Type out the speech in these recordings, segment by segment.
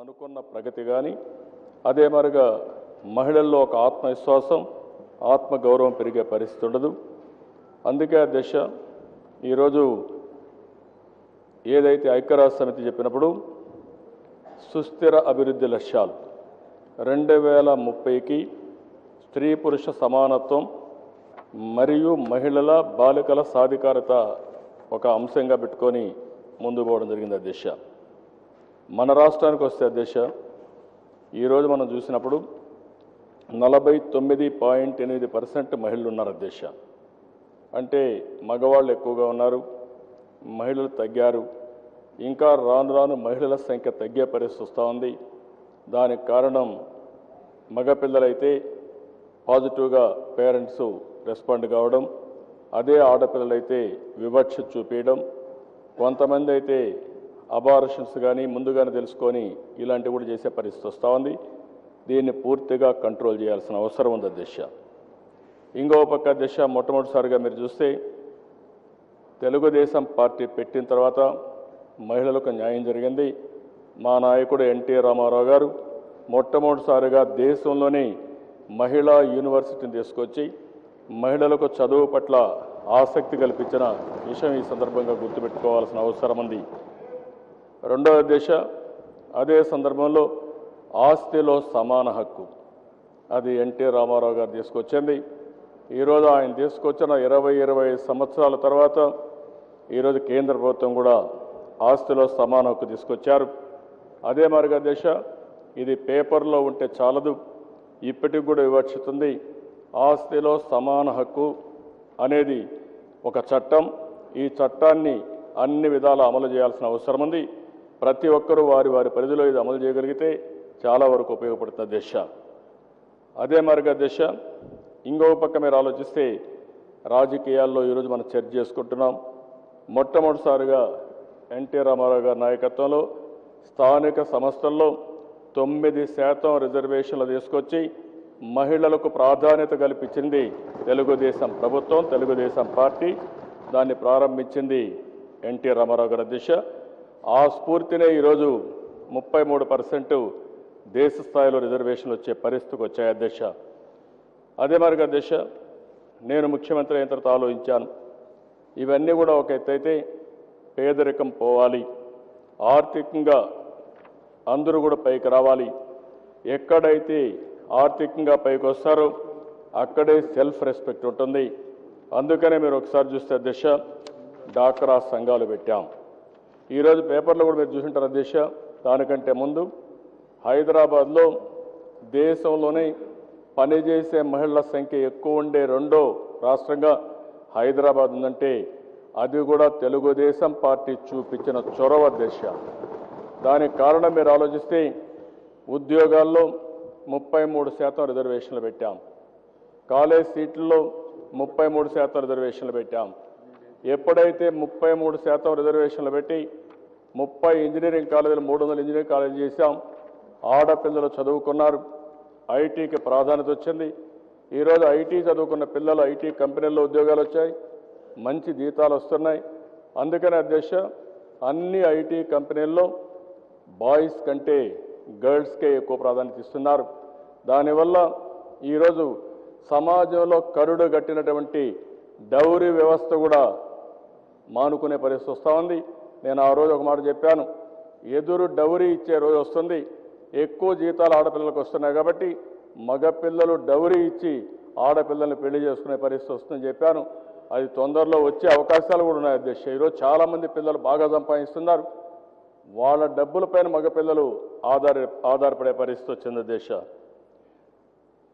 అనుకున్న ప్రగతి కానీ అదే మరిగా మహిళల్లో ఒక ఆత్మవిశ్వాసం ఆత్మగౌరవం పెరిగే పరిస్థితి ఉండదు. అందుకే ఆ దశ ఈరోజు ఏదైతే ఐక్యరాజ్య సమితి చెప్పినప్పుడు సుస్థిర అభివృద్ధి లక్ష్యాలు. రెండు వేల ముప్పైకి స్త్రీ పురుష సమానత్వం మరియు మహిళల బాలికల సాధికారత ఒక అంశంగా పెట్టుకొని ముందు పోవడం జరిగింది ఆ దిశ. మన రాష్ట్రానికి వస్తే అధ్యక్ష ఈరోజు మనం చూసినప్పుడు నలభై తొమ్మిది పాయింట్ ఎనిమిది పర్సెంట్ మహిళలు ఉన్నారు అధ్యక్ష అంటే మగవాళ్ళు ఎక్కువగా ఉన్నారు మహిళలు తగ్గారు ఇంకా రాను రాను మహిళల సంఖ్య తగ్గే పరిస్థితి వస్తూ ఉంది. దానికి కారణం మగపిల్లలైతే పాజిటివ్గా పేరెంట్స్ రెస్పాండ్ కావడం అదే ఆడపిల్లలైతే వివక్ష చూపించడం కొంతమంది అయితే అబార్షన్స్ కానీ ముందుగానే తెలుసుకొని ఇలాంటివి కూడా చేసే పరిస్థితి వస్తూ ఉంది. దీన్ని పూర్తిగా కంట్రోల్ చేయాల్సిన అవసరం ఉంది దిశ ఇంకో పక్క దిశ మొట్టమొదటిసారిగా మీరు చూస్తే తెలుగుదేశం పార్టీ పెట్టిన తర్వాత మహిళలకు న్యాయం జరిగింది. మా నాయకుడు ఎన్టీ రామారావు గారు మొట్టమొదటిసారిగా దేశంలోనే మహిళా యూనివర్సిటీని తీసుకొచ్చి మహిళలకు చదువు పట్ల ఆసక్తి కల్పించిన విషయం ఈ సందర్భంగా గుర్తుపెట్టుకోవాల్సిన అవసరం ఉంది. రెండవ దిశ అదే సందర్భంలో ఆస్తిలో సమాన హక్కు. అది ఎన్టీ రామారావు గారు తీసుకొచ్చింది. ఈరోజు ఆయన తీసుకొచ్చిన ఇరవై ఇరవై సంవత్సరాల తర్వాత ఈరోజు కేంద్ర ప్రభుత్వం కూడా ఆస్తిలో సమాన హక్కు తీసుకొచ్చారు. అదే మరిగా దిశ ఇది పేపర్లో ఉంటే చాలదు ఇప్పటికి కూడా వివక్షిస్తుంది. ఆస్తిలో సమాన హక్కు అనేది ఒక చట్టం. ఈ చట్టాన్ని అన్ని విధాలా అమలు చేయాల్సిన అవసరం ఉంది. ప్రతి ఒక్కరూ వారి వారి పరిధిలో ఇది అమలు చేయగలిగితే చాలా వరకు ఉపయోగపడుతుంది దిశ. అదే మరిగా దిశ ఇంకో పక్క మీరు ఆలోచిస్తే రాజకీయాల్లో ఈరోజు మనం చర్చ చేసుకుంటున్నాం. మొట్టమొదటిసారిగా ఎన్టీ రామారావు గారి నాయకత్వంలో స్థానిక సంస్థల్లో తొమ్మిది శాతం రిజర్వేషన్లు తీసుకొచ్చి మహిళలకు ప్రాధాన్యత కల్పించింది తెలుగుదేశం ప్రభుత్వం తెలుగుదేశం పార్టీ. దాన్ని ప్రారంభించింది ఎన్టీ రామారావు గారి దిశ. ఆ స్ఫూర్తినే ఈరోజు ముప్పై మూడు పర్సెంట్ దేశ స్థాయిలో రిజర్వేషన్లు వచ్చే పరిస్థితికి వచ్చాయి అధ్యక్ష. అదే మరి దిశ నేను ముఖ్యమంత్రి అయిన తర్వాత ఆలోచించాను. ఇవన్నీ కూడా ఒక ఎత్తైతే పేదరికం పోవాలి. ఆర్థికంగా అందరూ కూడా పైకి రావాలి. ఎక్కడైతే ఆర్థికంగా పైకి వస్తారో అక్కడే సెల్ఫ్ రెస్పెక్ట్ ఉంటుంది. అందుకనే మీరు ఒకసారి చూస్తే దిశ డాక్రా సంఘాలు పెట్టాం. ఈరోజు పేపర్లో కూడా మీరు చూసింటారు దిశ? దానికంటే ముందు హైదరాబాద్లో దేశంలోనే పనిచేసే మహిళల సంఖ్య ఎక్కువ ఉండే రెండో రాష్ట్రంగా హైదరాబాద్ ఉందంటే అది కూడా తెలుగుదేశం పార్టీ చూపించిన చొరవ దశ. దానికి కారణం మీరు ఆలోచిస్తే ఉద్యోగాల్లో ముప్పై మూడు శాతం రిజర్వేషన్లు పెట్టాం. కాలేజ్ సీట్లలో ముప్పై మూడు శాతం రిజర్వేషన్లు పెట్టాం. ఎప్పుడైతే ముప్పై మూడు శాతం రిజర్వేషన్లు పెట్టి ముప్పై ఇంజనీరింగ్ కాలేజీలు మూడు వందల ఇంజనీరింగ్ కాలేజీ చేశాం ఆడపిల్లలు చదువుకున్నారు ఐటీకి ప్రాధాన్యత వచ్చింది. ఈరోజు ఐటీ చదువుకున్న పిల్లలు ఐటీ కంపెనీల్లో ఉద్యోగాలు వచ్చాయి మంచి జీతాలు వస్తున్నాయి. అందుకనే అధ్యక్ష అన్ని ఐటీ కంపెనీల్లో బాయ్స్ కంటే గర్ల్స్కే ఎక్కువ ప్రాధాన్యత ఇస్తున్నారు. దానివల్ల ఈరోజు సమాజంలో కరుడు గట్టినటువంటి డౌరీ వ్యవస్థ కూడా మానుకునే పరిస్థితి వస్తూ ఉంది. నేను ఆ రోజు ఒక మాట చెప్పాను. ఎదురు డౌరీ ఇచ్చే రోజు వస్తుంది. ఎక్కువ జీతాలు ఆడపిల్లలకు వస్తున్నాయి కాబట్టి మగపిల్లలు డౌరీ ఇచ్చి ఆడపిల్లల్ని పెళ్ళి చేసుకునే పరిస్థితి వస్తుందని చెప్పాను. అది తొందరలో వచ్చే అవకాశాలు కూడా ఉన్నాయి. అధ్యక్ష ఈరోజు చాలామంది పిల్లలు బాగా సంపాదిస్తున్నారు. వాళ్ళ డబ్బులపైన మగపిల్లలు ఆధార ఆధారపడే పరిస్థితి వచ్చింది దేశ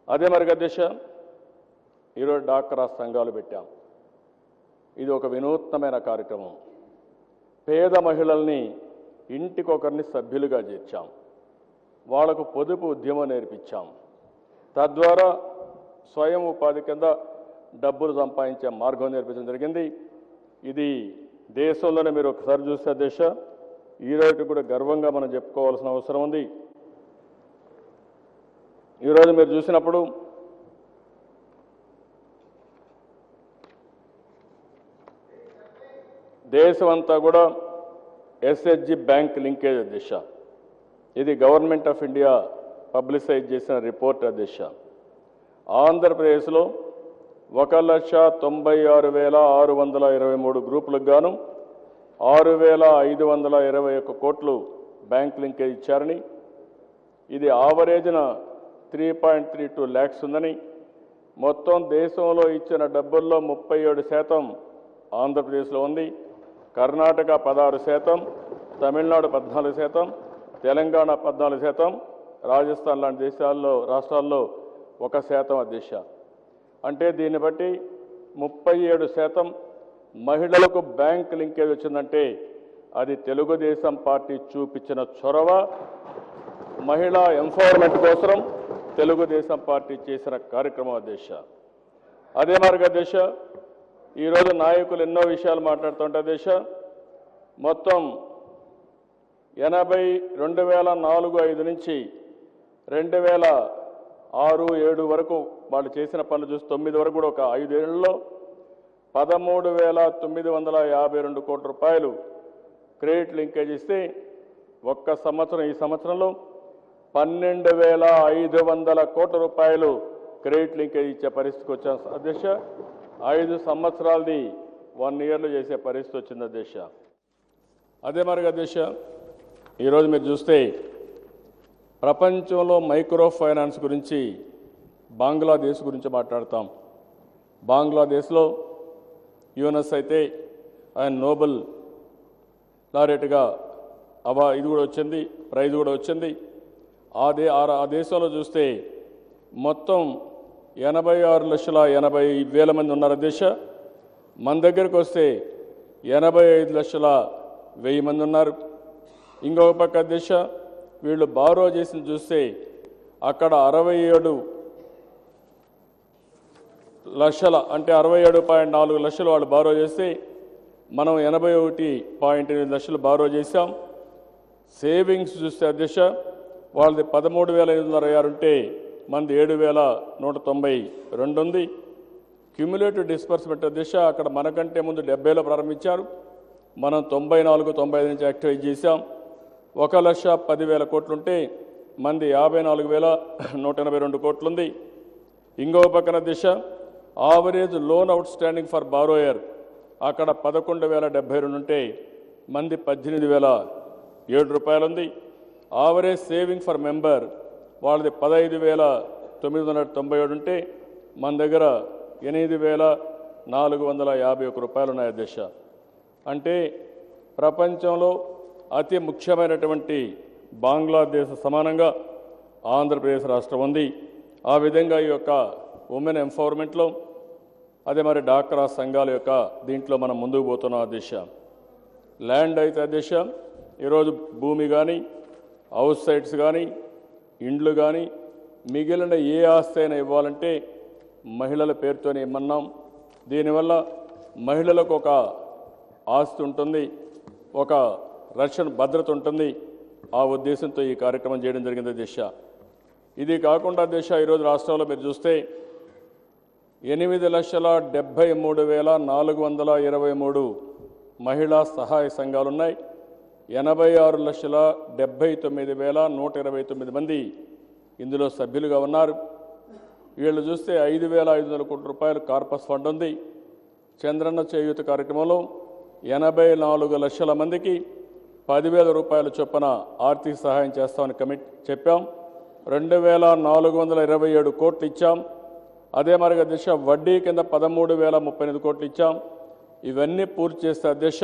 అదే మరి దేశ ఈరోజు డాక్రా సంఘాలు పెట్టాం. ఇది ఒక వినూత్నమైన కార్యక్రమం. పేద మహిళల్ని ఇంటికొకరిని సభ్యులుగా చేర్చాం. వాళ్ళకు పొదుపు ఉద్యమం నేర్పించాం. తద్వారా స్వయం ఉపాధి కింద డబ్బులు సంపాదించే మార్గం నేర్పించడం జరిగింది. ఇది దేశంలోనే మీరు ఒకసారి చూస్తే దేశ. ఈరోజు కూడా గర్వంగా మనం చెప్పుకోవాల్సిన అవసరం ఉంది. ఈరోజు మీరు చూసినప్పుడు దేశమంతా కూడా ఎస్హెచ్జి బ్యాంక్ లింకేజ్ దిశ ఇది గవర్నమెంట్ ఆఫ్ ఇండియా పబ్లిసైజ్ చేసిన రిపోర్ట్ దిశ ఆంధ్రప్రదేశ్లో ఒక లక్ష తొంభై ఆరు వేల ఆరు వందల ఇరవై మూడు గ్రూపులకు గాను ఆరు వేల ఐదు వందల ఇరవై ఒక్క కోట్లు బ్యాంక్ లింకేజ్ ఇచ్చారని ఇది ఆవరేజ్న three point three two lakhs ఉందని మొత్తం దేశంలో ఇచ్చిన డబ్బుల్లో ముప్పై ఏడు శాతం ఆంధ్రప్రదేశ్లో ఉంది. కర్ణాటక పదహారు శాతం తమిళనాడు పద్నాలుగు శాతం తెలంగాణ పద్నాలుగు శాతం రాజస్థాన్ లాంటి దేశాల్లో రాష్ట్రాల్లో ఒక శాతం అధ్యక్ష. అంటే దీన్ని బట్టి ముప్పై ఏడు శాతం మహిళలకు బ్యాంక్ లింకేజ్ వచ్చిందంటే అది తెలుగుదేశం పార్టీ చూపించిన చొరవ. మహిళా ఎంపవర్మెంట్ కోసం తెలుగుదేశం పార్టీ చేసిన కార్యక్రమం అధ్యక్ష. అదే మార్గ అధ్యక్ష ఈరోజు నాయకులు ఎన్నో విషయాలు మాట్లాడుతుంటే దేశ. మొత్తం ఎనభై రెండు వేల నాలుగు ఐదు నుంచి రెండు వేల ఆరు ఏడు వరకు వాళ్ళు చేసిన పనులు చూసి తొమ్మిది వరకు కూడా ఒక ఐదేళ్ళలో పదమూడు వేల తొమ్మిది వందల యాభై రెండు కోట్ల రూపాయలు క్రెడిట్ లింకేజ్ ఇస్తే ఒక్క సంవత్సరం ఈ సంవత్సరంలో పన్నెండు వేల ఐదు వందల కోట్ల రూపాయలు క్రెడిట్ లింకేజ్ ఇచ్చే పరిస్థితికి వచ్చాం. అధ్యక్ష ఐదు సంవత్సరాలది వన్ ఇయర్లో చేసే పరిస్థితి వచ్చింది అధ్యక్ష అదే మరి అధ్యక్ష ఈరోజు మీరు చూస్తే ప్రపంచంలో మైక్రో ఫైనాన్స్ గురించి బంగ్లాదేశ్ గురించి మాట్లాడతాం. బంగ్లాదేశ్లో యూనస్ అయితే ఆయన నోబెల్ లారెట్గా అవా ఇది కూడా వచ్చింది ప్రైజ్ కూడా వచ్చింది. ఆ దే ఆ- ఆ దేశంలో చూస్తే మొత్తం ఎనభై ఆరు లక్షల ఎనభై వేల మంది ఉన్నారు దేశ. మన దగ్గరకు వస్తే ఎనభై ఐదు లక్షల వెయ్యి మంది ఉన్నారు. ఇంకొక పక్క దిశ వీళ్ళు బారో చేసిన చూస్తే అక్కడ అరవై ఏడు లక్షల అంటే అరవై ఏడు పాయింట్ నాలుగు లక్షలు వాళ్ళు బారో చేస్తే మనం ఎనభై ఒకటి పాయింట్ ఎనిమిది లక్షలు బారో చేశాం. సేవింగ్స్ చూస్తే అధ్యక్ష వాళ్ళది పదమూడు వేల ఐదు వందల అరవై ఆరు ఉంటే మనది ఏడు వేల నూట తొంభై రెండు ఉంది. క్యూములేటివ్ డిస్పర్స్మెంట్ దిశ అక్కడ మనకంటే ముందు డెబ్బైలో ప్రారంభించారు. మనం తొంభై నాలుగు తొంభై ఐదు నుంచి యాక్టివేట్ చేశాం. ఒక లక్ష పదివేల కోట్లుంటే మంది యాభై నాలుగు వేల నూట ఎనభై రెండు కోట్లుంది. ఇంకో పక్కన దిశ average loan outstanding for borrower అక్కడ పదకొండు వేల డెబ్బై రెండు ఉంటే మంది పద్దెనిమిది వేల ఏడు రూపాయలు ఉంది ఆవరేజ్ సేవింగ్ ఫర్ మెంబర్ వాళ్ళది పదహైదు వేల తొమ్మిది వందల తొంభై ఏడు ఉంటే మన దగ్గర ఎనిమిది వేల నాలుగు వందల యాభై ఒక రూపాయలు ఉన్నాయి దిశ అంటే ప్రపంచంలో అతి ముఖ్యమైనటువంటి బంగ్లాదేశ్ సమానంగా ఆంధ్రప్రదేశ్ రాష్ట్రం ఉంది. ఆ విధంగా ఈ యొక్క ఉమెన్ ఎంపవర్మెంట్లో అదే మరి డాక్రా సంఘాల యొక్క దీంట్లో మనం ముందుకు పోతున్నాం దిశ ల్యాండ్ అయితే దిశ ఈరోజు భూమి కానీ హౌస్ సైట్స్ కానీ ఇండ్లు కానీ మిగిలిన ఏ ఆస్తి అయినా ఇవ్వాలంటే మహిళల పేరుతోనే ఇమ్మన్నాం. దీనివల్ల మహిళలకు ఒక ఆస్తి ఉంటుంది ఒక రక్షణ భద్రత ఉంటుంది. ఆ ఉద్దేశంతో ఈ కార్యక్రమం చేయడం జరిగింది దిశ. ఇది కాకుండా దిశ ఈరోజు రాష్ట్రంలో మీరు చూస్తే ఎనిమిది లక్షల డెబ్భై మూడు వేల నాలుగు వందల ఇరవై మూడు మహిళా సహాయ సంఘాలు ఉన్నాయి ఎనభై ఆరు లక్షల డెబ్భై తొమ్మిది వేల నూట ఇరవై తొమ్మిది మంది ఇందులో సభ్యులుగా ఉన్నారు. వీళ్ళు చూస్తే ఐదు వేల ఐదు వందల కోట్ల రూపాయలు కార్పస్ ఫండ్ ఉంది. చంద్రన్న చేయూత కార్యక్రమంలో ఎనభై నాలుగు లక్షల మందికి పదివేల రూపాయల చొప్పున ఆర్థిక సహాయం చేస్తామని కమిట్ చెప్పాం. రెండు వేల నాలుగు వందల ఇరవై ఏడు కోట్లు ఇచ్చాం. అదే మరిగా దిశ వడ్డీ కింద పదమూడు వేల ముప్పై ఎనిమిది కోట్లు ఇచ్చాం. ఇవన్నీ పూర్తి చేస్తే దిశ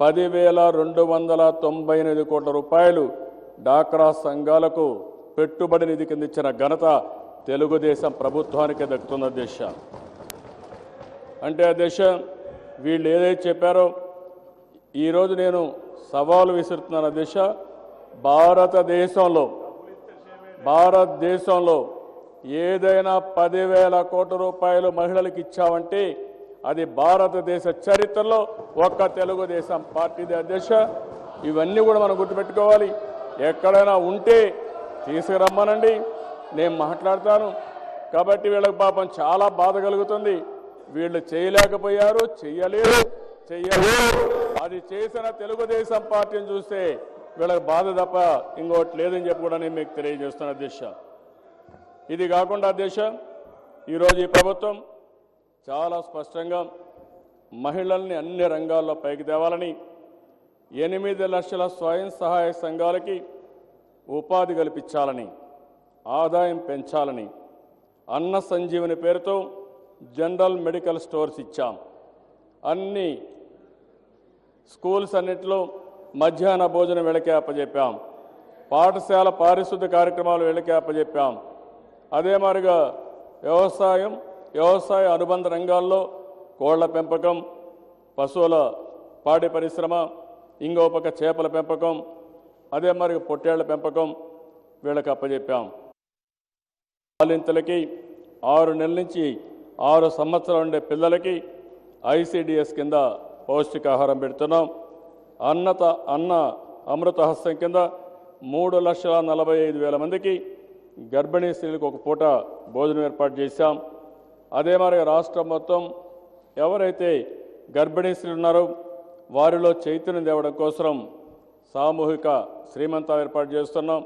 పదివేల రెండు వందల తొంభై ఎనిమిది కోట్ల రూపాయలు డాక్రా సంఘాలకు పెట్టుబడి నిధి కింద ఇచ్చిన ఘనత తెలుగుదేశం ప్రభుత్వానికి దక్కుతున్న దిశ. అంటే ఆ దిశ వీళ్ళు ఏదైతే చెప్పారో ఈరోజు నేను సవాలు విసురుతున్నాను. దిశ భారతదేశంలో భారతదేశంలో ఏదైనా పదివేల కోట్ల రూపాయలు మహిళలకు ఇచ్చామంటే అది భారతదేశ చరిత్రలో ఒక్క తెలుగుదేశం పార్టీది అధ్యక్ష. ఇవన్నీ కూడా మనం గుర్తుపెట్టుకోవాలి. ఎక్కడైనా ఉంటే తీసుకురమ్మనండి. నేను మాట్లాడతాను. కాబట్టి వీళ్ళకి పాపం చాలా బాధ కలుగుతుంది. వీళ్ళు చేయలేకపోయారు చెయ్యలేరు చెయ్యలేరు. అది చేసిన తెలుగుదేశం పార్టీని చూస్తే వీళ్ళకి బాధ తప్ప ఇంకోటి లేదని చెప్పి కూడా నేను మీకు తెలియజేస్తున్న అధ్యక్ష. ఇది కాకుండా అధ్యక్ష ఈరోజు ఈ ప్రభుత్వం చాలా స్పష్టంగా మహిళల్ని అన్ని రంగాల్లో పైకి తేవాలని ఎనిమిది లక్షల స్వయం సహాయ సంఘాలకి ఉపాధి కల్పించాలని ఆదాయం పెంచాలని అన్న సంజీవని పేరుతో జనరల్ మెడికల్ స్టోర్స్ ఇచ్చాం. అన్ని స్కూల్స్ అన్నింటిలో మధ్యాహ్న భోజనం వెళ్ళకే అప్పజెప్పాం. పాఠశాల పారిశుద్ధ కార్యక్రమాలు వెళ్ళకే అప్పజెప్పాం. అదే మాదిరిగా వ్యవసాయం వ్యవసాయ అనుబంధ రంగాల్లో కోళ్ళ పెంపకం పశువుల పాడి పరిశ్రమ ఇంకో పక్క చేపల పెంపకం అదే మరి పొట్టేళ్ళ పెంపకం వీళ్ళకి అప్పజెప్పాం. బాలింతలకి ఆరు నెలల నుంచి ఆరు సంవత్సరాలు ఉండే పిల్లలకి ఐసిడిఎస్ కింద పౌష్టికాహారం పెడుతున్నాం. అన్నత అన్న అమృత హస్తం కింద మూడు లక్షల నలభై ఐదు వేల మందికి గర్భిణీ స్త్రీలకు ఒక పూట భోజనం ఏర్పాటు చేశాం. అదే మరి రాష్ట్రం మొత్తం ఎవరైతే గర్భిణీ స్త్రీలు ఉన్నారో వారిలో చైతన్యం తేవడం కోసం సామూహిక శ్రీమంతాలు ఏర్పాటు చేస్తున్నాం.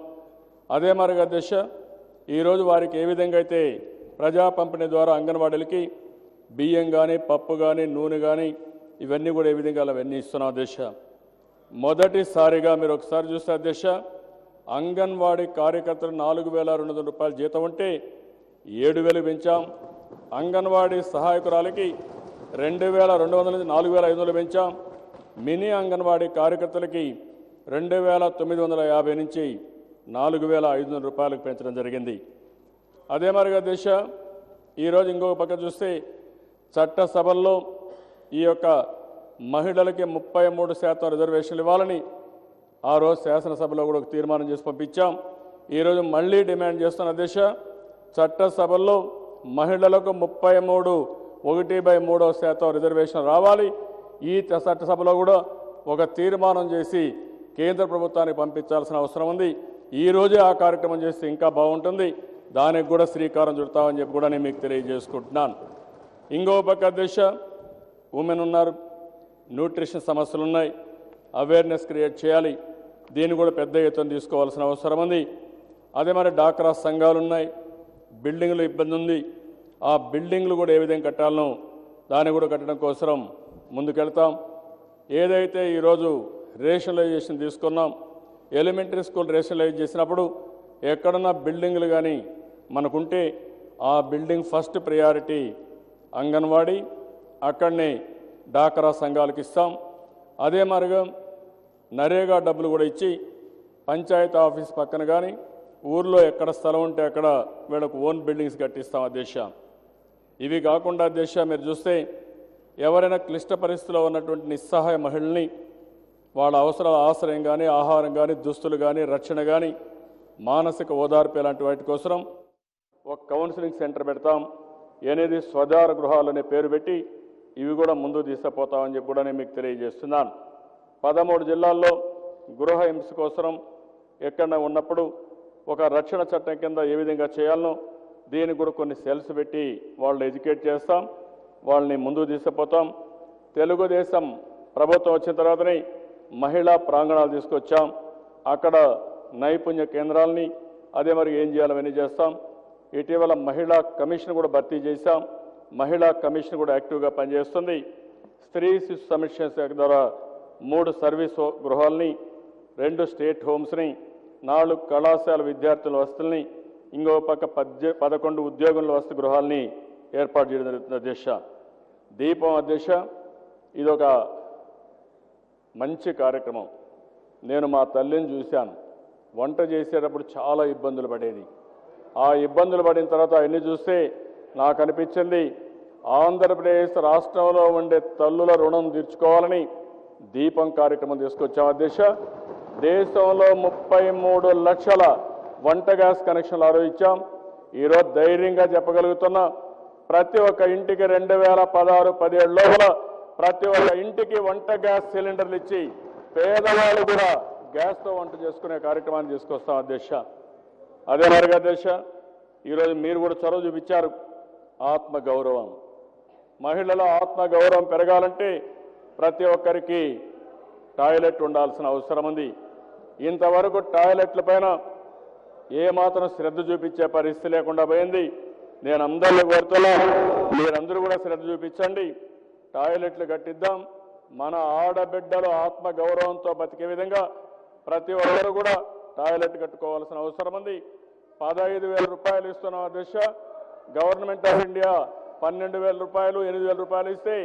అదే మరిగా దిశ ఈరోజు వారికి ఏ విధంగా అయితే ప్రజా పంపిణీ ద్వారా అంగన్వాడీలకి బియ్యం కానీ పప్పు కానీ నూనె కానీ ఇవన్నీ కూడా ఏ విధంగా అవన్నీ ఇస్తున్నాం దిశ. మొదటిసారిగా మీరు ఒకసారి చూస్తే దిశ అంగన్వాడీ కార్యకర్తలు నాలుగు వేల రెండు వందల రూపాయల జీతం ఉంటే ఏడు వేలు పెంచాం. అంగన్వాడీ సహాయకురాలకి రెండు వేల రెండు వందల నుంచి నాలుగు వేల ఐదు వందలు పెంచాం. మినీ అంగన్వాడీ కార్యకర్తలకి రెండు వేల తొమ్మిది వందల యాభై నుంచి నాలుగు వేల ఐదు వందల రూపాయలకు పెంచడం జరిగింది. అదే మరిగా దిశ ఈరోజు ఇంకొక పక్క చూస్తే చట్టసభల్లో ఈ యొక్క మహిళలకి ముప్పై మూడు శాతం రిజర్వేషన్లు ఇవ్వాలని ఆ రోజు శాసనసభలో కూడా ఒక తీర్మానం చేసి పంపించాం. ఈరోజు మళ్ళీ డిమాండ్ చేస్తున్న దిశ చట్టసభల్లో మహిళలకు ముప్పై మూడు ఒకటి బై మూడో శాతం రిజర్వేషన్ రావాలి. ఈ చట్టసభలో కూడా ఒక తీర్మానం చేసి కేంద్ర ప్రభుత్వానికి పంపించాల్సిన అవసరం ఉంది. ఈరోజే ఆ కార్యక్రమం చేస్తే ఇంకా బాగుంటుంది. దానికి కూడా శ్రీకారం చుడతామని చెప్పి కూడా నేను మీకు తెలియజేసుకుంటున్నాను. ఇంకో పక్క దిశ ఉమెన్ ఉన్నారు. న్యూట్రిషన్ సమస్యలు ఉన్నాయి. అవేర్నెస్ క్రియేట్ చేయాలి. దీన్ని కూడా పెద్ద ఎత్తున తీసుకోవాల్సిన అవసరం ఉంది. అదే మరి డాక్రా సంఘాలు ఉన్నాయి. బిల్డింగ్లు ఇబ్బంది ఉంది. ఆ బిల్డింగ్లు కూడా ఏ విధంగా కట్టాలనో దాన్ని కూడా కట్టడం కోసం ముందుకెళ్తాం. ఏదైతే ఈరోజు రేషనలైజేషన్ తీసుకున్నాం ఎలిమెంటరీ స్కూల్ రేషనలైజ్ చేసినప్పుడు ఎక్కడన్నా బిల్డింగ్లు కానీ మనకుంటే ఆ బిల్డింగ్ ఫస్ట్ ప్రయారిటీ అంగన్వాడీ అక్కడనే డాక్రా సంఘాలకు ఇస్తాం. అదే మార్గం నరేగా డబ్బులు కూడా ఇచ్చి పంచాయతీ ఆఫీస్ పక్కన కానీ ఊర్లో ఎక్కడ స్థలం ఉంటే అక్కడ వీళ్ళకు ఓన్ బిల్డింగ్స్ కట్టిస్తాం అధ్యక్ష ఇవి కాకుండా అధ్యక్ష మీరు చూస్తే ఎవరైనా క్లిష్ట పరిస్థితిలో ఉన్నటువంటి నిస్సహాయ మహిళల్ని వాళ్ళ అవసరాల ఆశ్రయం కానీ ఆహారం కానీ దుస్తులు కానీ రక్షణ కానీ మానసిక ఓదార్పు ఇలాంటి వాటి కోసం ఒక కౌన్సిలింగ్ సెంటర్ పెడతాం. అనేది స్వదార గృహాలు అనే పేరు పెట్టి ఇవి కూడా ముందు తీసుకుపోతామని చెప్పి కూడా నేను మీకు తెలియజేస్తున్నాను. పదమూడు జిల్లాల్లో గృహ హింస కోసం ఎక్కడ ఉన్నప్పుడు ఒక రక్షణ చట్టం కింద ఏ విధంగా చేయాలనో దీనికి కూడా కొన్ని సెల్స్ పెట్టి వాళ్ళని ఎడ్యుకేట్ చేస్తాం వాళ్ళని ముందుకు తీసుకుపోతాం. తెలుగుదేశం ప్రభుత్వం వచ్చిన తర్వాతనే మహిళా ప్రాంగణాలు తీసుకొచ్చాం. అక్కడ నైపుణ్య కేంద్రాలని అదే మరి ఏం చేయాలని చేస్తాం. ఇటీవల మహిళా కమిషన్ కూడా భర్తీ చేశాం. మహిళా కమిషన్ కూడా యాక్టివ్గా పనిచేస్తుంది. స్త్రీ శిశు సమీక్ష శాఖ ద్వారా మూడు సర్వీస్ గృహాలని రెండు స్టేట్ హోమ్స్ని నాలుగు కళాశాల విద్యార్థుల వసతుల్ని ఇంకో పక్క పద్దె పదకొండు ఉద్యోగుల వసతి గృహాలని ఏర్పాటు చేయడం జరుగుతుంది అధ్యక్ష దీపం అధ్యక్ష ఇదొక మంచి కార్యక్రమం. నేను మా తల్లిని చూశాను. వంట చేసేటప్పుడు చాలా ఇబ్బందులు పడేది. ఆ ఇబ్బందులు పడిన తర్వాత అవన్నీ చూస్తే నాకు అనిపించింది ఆంధ్రప్రదేశ్ రాష్ట్రంలో ఉండే తల్లుల రుణం తీర్చుకోవాలని దీపం కార్యక్రమం తీసుకొచ్చాం అధ్యక్ష దేశంలో ముప్పై మూడు లక్షల వంట గ్యాస్ కనెక్షన్లు ఆరోపించాం. ఈరోజు ధైర్యంగా చెప్పగలుగుతున్నా ప్రతి ఒక్క ఇంటికి రెండు వేల పదహారు పదిహేడు లోపల ప్రతి ఒక్క ఇంటికి వంట గ్యాస్ సిలిండర్లు ఇచ్చి పేదవాళ్ళు కూడా గ్యాస్తో వంట చేసుకునే కార్యక్రమాన్ని తీసుకొస్తాం అధ్యక్ష. అదే మరిగా అధ్యక్ష ఈరోజు మీరు కూడా చొరవ చూపించారు. ఆత్మ గౌరవం మహిళల ఆత్మగౌరవం పెరగాలంటే ప్రతి ఒక్కరికి టాయిలెట్ ఉండాల్సిన అవసరం ఉంది. ఇంతవరకు టాయిలెట్ల పైన ఏమాత్రం శ్రద్ధ చూపించే పరిస్థితి లేకుండా పోయింది. నేను అందరిని కోరుతున్నా మీరందరూ కూడా శ్రద్ధ చూపించండి. టాయిలెట్లు కట్టిద్దాం. మన ఆడబిడ్డలు ఆత్మ గౌరవంతో బతికే విధంగా ప్రతి ఒక్కరు కూడా టాయిలెట్ కట్టుకోవాల్సిన అవసరం ఉంది. పదహైదు వేల రూపాయలు ఇస్తున్న దిశ గవర్నమెంట్ ఆఫ్ ఇండియా పన్నెండు వేల రూపాయలు ఎనిమిది వేల రూపాయలు ఇస్తే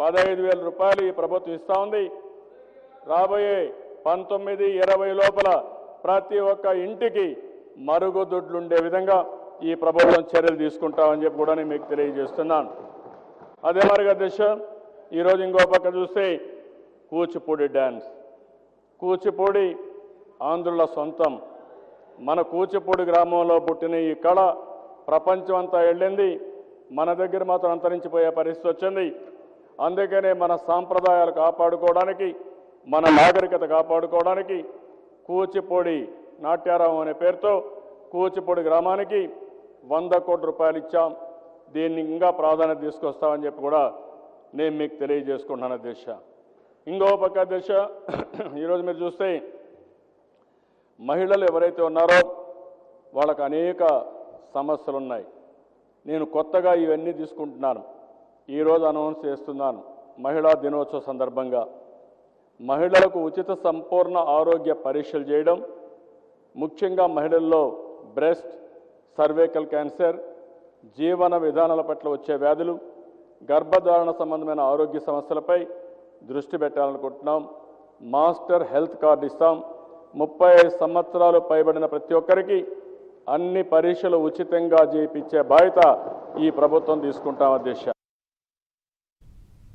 పదహైదు వేల రూపాయలు ఈ ప్రభుత్వం ఇస్తూ ఉంది. రాబోయే పంతొమ్మిది ఇరవై లోపల ప్రతి ఒక్క ఇంటికి మరుగుదొడ్లుండే విధంగా ఈ ప్రభుత్వం చర్యలు తీసుకుంటామని చెప్పి కూడా నేను మీకు తెలియజేస్తున్నాను. అదే మరిగా దిశ ఈరోజు ఇంకో పక్క చూస్తే కూచిపూడి డ్యాన్స్ కూచిపూడి ఆంధ్రుల సొంతం. మన కూచిపూడి గ్రామంలో పుట్టిన ఈ కళ ప్రపంచం అంతా వెళ్ళింది. మన దగ్గర మాత్రం అంతరించిపోయే పరిస్థితి వచ్చింది. అందుకనే మన సాంప్రదాయాలు కాపాడుకోవడానికి మన నాగరికత కాపాడుకోవడానికి కూచిపూడి నాట్యారావం అనే పేరుతో కూచిపూడి గ్రామానికి వంద కోట్ల రూపాయలు ఇచ్చాం. దీన్ని ఇంకా ప్రాధాన్యత తీసుకొస్తామని చెప్పి కూడా నేను మీకు తెలియజేసుకుంటున్నాను అధ్యక్ష. ఇంకో పక్క అధ్యక్ష ఈరోజు మీరు చూస్తే మహిళలు ఎవరైతే ఉన్నారో వాళ్ళకు అనేక సమస్యలు ఉన్నాయి నేను కొత్తగా ఇవన్నీ తీసుకుంటున్నాను. ఈరోజు అనౌన్స్ చేస్తున్నాను మహిళా దినోత్సవ సందర్భంగా. మహిళలకు ఉచిత సంపూర్ణ ఆరోగ్య పరీక్షలు చేయడం ముఖ్యంగా మహిళల్లో బ్రెస్ట్ సర్వేకల్ క్యాన్సర్ జీవన విధానాల పట్ల వచ్చే వ్యాధులు గర్భధారణ సంబంధమైన ఆరోగ్య సమస్యలపై దృష్టి పెట్టాలనుకుంటున్నాం. మాస్టర్ హెల్త్ కార్డు ఇస్తాం. ముప్పై ఐదు సంవత్సరాలు పైబడిన ప్రతి ఒక్కరికి అన్ని పరీక్షలు ఉచితంగా చేయించే బాధ్యత ఈ ప్రభుత్వం తీసుకుంటాం అధ్యక్ష.